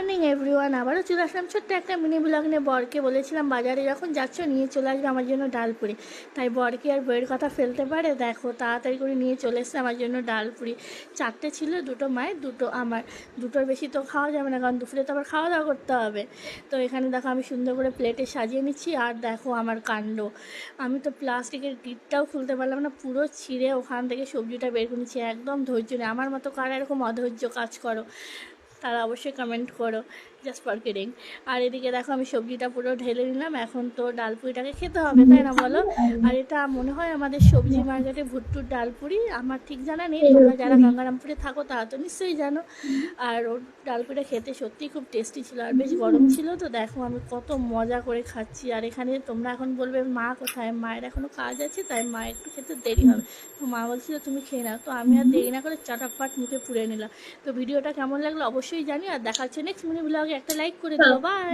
Morning everyone আবারও চলে আসলাম ছোট্ট একটা মিনি ব্লগ নিয়ে। বরকে বলেছিলাম, বাজারে যখন যাচ্ছ, নিয়ে চলে আসবে আমার জন্য ডাল পুরি তাই বরকে আর বইয়ের কথা ফেলতে পারে। দেখো, তাড়াতাড়ি করে নিয়ে চলে এসছে আমার জন্য ডাল পুরি চারটে ছিল, দুটো মায়ের, দুটো আমার। দুটোর বেশি তো খাওয়া যাবে না, কারণ দুপুরে তো আবার খাওয়া দাওয়া করতে হবে। তো এখানে দেখো, আমি সুন্দর করে প্লেটে সাজিয়ে নিচ্ছি। আর দেখো, আমার কাণ্ড। আমি তো প্লাস্টিকের গিটটাও খুলতে পারলাম না, পুরো ছিঁড়ে ওখান থেকে সবজিটা বের করে নিচ্ছি। একদম ধৈর্য নেই। আমার মতো কারা এরকম অধৈর্য কাজ করো? তারা অবশ্যই কমেন্ট করো জাস্ট ফর কিডিং আর এদিকে দেখো আমি সবজিটা পুরো ঢেলে নিলাম এখন তো ডালপুরিটাকে খেতে হবে তাই না বলো? আর এটা মনে হয় আমাদের সবজি মার্কেটে ভুট্টুর ডালপুরি আমার ঠিক জানা নেই তোমরা যারা গঙ্গারামপুরে থাকো তারা তো নিশ্চয়ই জানো। আর ওর ডালপুরিটা খেতে সত্যিই খুব টেস্টি ছিল আর বেশ গরম ছিল তো দেখো আমি কত মজা করে খাচ্ছি। আর এখানে তোমরা এখন বলবে মা কোথায়? মায়ের এখনও কাজ আছে তাই মা একটু খেতে দেরি হবে। তো মা বলছিল তুমি খেয়ে নাও। তো আমি আর দেরি না করে চাটাপাট মুখে পুড়ে নিলাম। তো ভিডিওটা কেমন লাগল অবশ্যই জানি আর দেখা হচ্ছে নেক্সট মিনি ব্লগে একটা লাইক করে দিও বাই